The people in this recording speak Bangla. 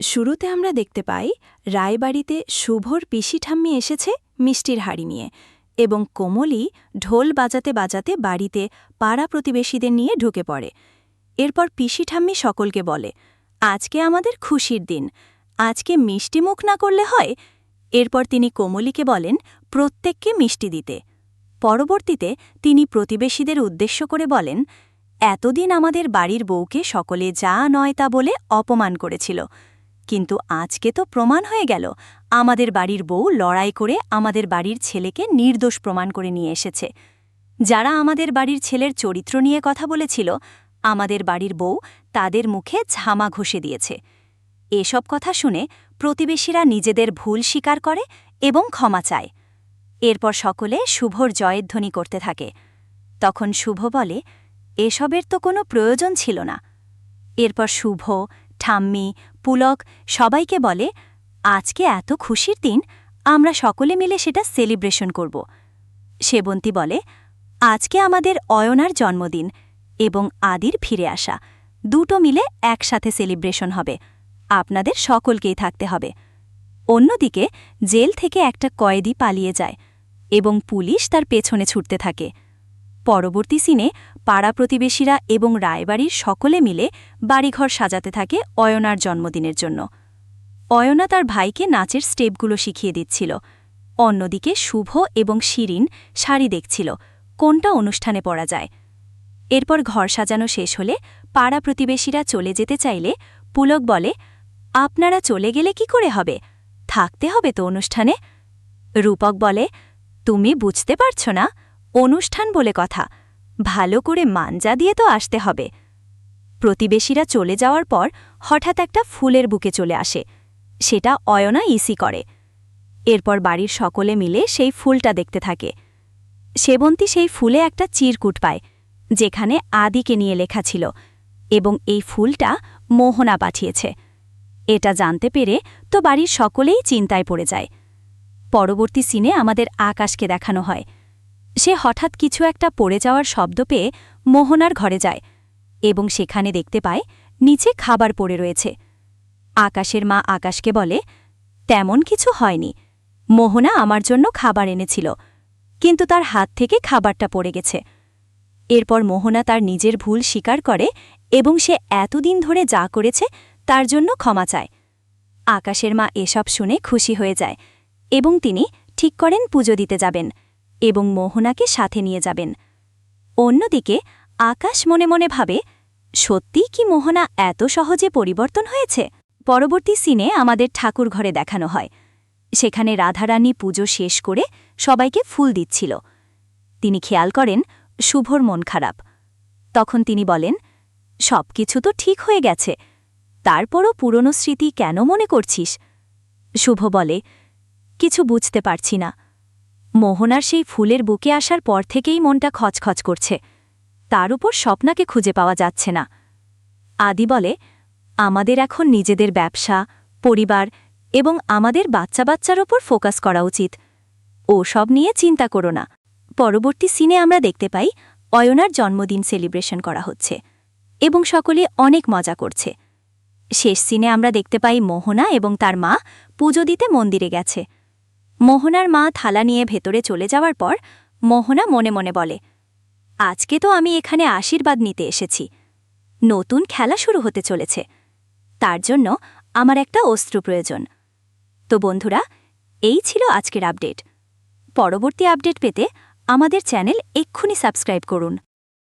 শুরুতে আমরা দেখতে পাই, রায়বাড়িতে শুভর পিসি ঠাম্মি এসেছে মিষ্টির হাড়ি নিয়ে এবং কোমলি ঢোল বাজাতে বাজাতে বাড়িতে পাড়া প্রতিবেশীদের নিয়ে ঢুকে পড়ে। এরপর পিসি ঠাম্মি সকলকে বলে, আজকে আমাদের খুশির দিন। আজকে মিষ্টি মুখ না করলে হয়? এরপর তিনি কোমলিকে বলেন, প্রত্যেককে মিষ্টি দিতে। পরবর্তীতে তিনি প্রতিবেশীদের উদ্দেশ্য করে বলেন, এতদিন আমাদের বাড়ির বউকে সকলে যা নয় তা বলে অপমান করেছিল। কিন্তু আজকে তো প্রমাণ হয়ে গেল। আমাদের বাড়ির বউ লড়াই করে আমাদের বাড়ির ছেলেকে নির্দোষ প্রমাণ করে নিয়ে এসেছে। যারা আমাদের বাড়ির ছেলের চরিত্র নিয়ে কথা বলেছিল, আমাদের বাড়ির বউ তাদের মুখে ঝামা ঘষে দিয়েছে। এসব কথা শুনে প্রতিবেশীরা নিজেদের ভুল স্বীকার করে এবং ক্ষমা চায়। এরপর সকলে শুভর জয়ধ্বনি করতে থাকে। তখন শুভ বলে, এসবের তো কোনো প্রয়োজন ছিল না। এরপর শুভ ঠাম্মি, পুলক সবাইকে বলে, আজকে এত খুশির দিন, আমরা সকলে মিলে সেটা সেলিব্রেশন করব। সেবন্তী বলে, আজকে আমাদের অয়নার জন্মদিন এবং আদির ফিরে আসা। দুটো মিলে একসাথে সেলিব্রেশন হবে। আপনাদের সকলকেই থাকতে হবে। অন্যদিকে জেল থেকে একটা কয়েদি পালিয়ে যায় এবং পুলিশ তার পেছনে ছুটতে থাকে। পরবর্তী সিনে পাড়া প্রতিবেশীরা এবং রায়বাড়ির সকলে মিলে বাড়িঘর সাজাতে থাকে অয়নার জন্মদিনের জন্য। অয়না তার ভাইকে নাচের স্টেপগুলো শিখিয়ে দিচ্ছিল। অন্যদিকে শুভ এবং শিরিন শাড়ি দেখছিল, কোনটা অনুষ্ঠানে পড়া যায়। এরপর ঘর সাজানো শেষ হলে পাড়া প্রতিবেশীরা চলে যেতে চাইলে পুলক বলে, আপনারা চলে গেলে কি করে হবে? থাকতে হবে তো অনুষ্ঠানে? রূপক বলে, তুমি বুঝতে পারছ না। অনুষ্ঠান বলে কথা। ভালো করে মাঞ্জা দিয়ে তো আসতে হবে। প্রতিবেশীরা চলে যাওয়ার পর হঠাৎ একটা ফুলের বুকে চলে আসে। সেটা অয়না ইসি করে। এরপর বাড়ির সকলে মিলে সেই ফুলটা দেখতে থাকে। সেবন্তী সেই ফুলে একটা চিরকুট পায়, যেখানে আদিকে নিয়ে লেখা ছিল, এবং এই ফুলটা মোহনা পাঠিয়েছে। এটা জানতে পেরে তো বাড়ির সকলেই চিন্তায় পড়ে যায়। পরবর্তী সিনে আমাদের আকাশকে দেখানো হয়। সে হঠাৎ কিছু একটা পড়ে যাওয়ার শব্দ পেয়ে মোহনার ঘরে যায় এবং সেখানে দেখতে পায় নিচে খাবার পড়ে রয়েছে। আকাশের মা আকাশকে বলে, তেমন কিছু হয়নি। মোহনা আমার জন্য খাবার এনেছিল, কিন্তু তার হাত থেকে খাবারটা পড়ে গেছে। এরপর মোহনা তার নিজের ভুল স্বীকার করে এবং সে এতদিন ধরে যা করেছে তার জন্য ক্ষমা চায়। আকাশের মা এসব শুনে খুশি হয়ে যায় এবং তিনি ঠিক করেন পুজো দিতে যাবেন। এবং মোহনাকে সাথে নিয়ে যাবেন। অন্যদিকে, আকাশ মনে মনে ভাবে, সত্যিই কি মোহনা এত সহজে পরিবর্তন হয়েছে? পরবর্তী সিনে আমাদের ঠাকুর ঘরে দেখানো হয়। সেখানে রাধারানী পুজো শেষ করে সবাইকে ফুল দিচ্ছিল। তিনি খেয়াল করেন, শুভর মন খারাপ। তখন তিনি বলেন সব কিছু তো ঠিক হয়ে গেছে। তারপরও পুরনো স্মৃতি কেন মনে করছিস? শুভ বলে, কিছু বুঝতে পারছি না। মোহনার সেই ফুলের বুকে আসার পর থেকেই মনটা খচখচ করছে। তার উপর স্বপ্নাকে খুঁজে পাওয়া যাচ্ছে না। আদি বলে, আমাদের এখন নিজেদের ব্যবসা, পরিবার এবং আমাদের বাচ্চা বাচ্চার ওপর ফোকাস করা উচিত। ও সব নিয়ে চিন্তা করো না। পরবর্তী সিনে আমরা দেখতে পাই, অয়নার জন্মদিন সেলিব্রেশন করা হচ্ছে এবং সকলে অনেক মজা করছে। শেষ সিনে আমরা দেখতে পাই মোহনা এবং তার মা পুজো দিতে মন্দিরে গেছে। মোহনার মা থালা নিয়ে ভেতরে চলে যাওয়ার পর মোহনা মনে মনে বলে, আজকে তো আমি এখানে আশীর্বাদ নিতে এসেছি। নতুন খেলা শুরু হতে চলেছে। তার জন্য আমার একটা অস্ত্র প্রয়োজন। তো বন্ধুরা, এই ছিল আজকের আপডেট। পরবর্তী আপডেট পেতে আমাদের চ্যানেল এক্ষুনি সাবস্ক্রাইব করুন।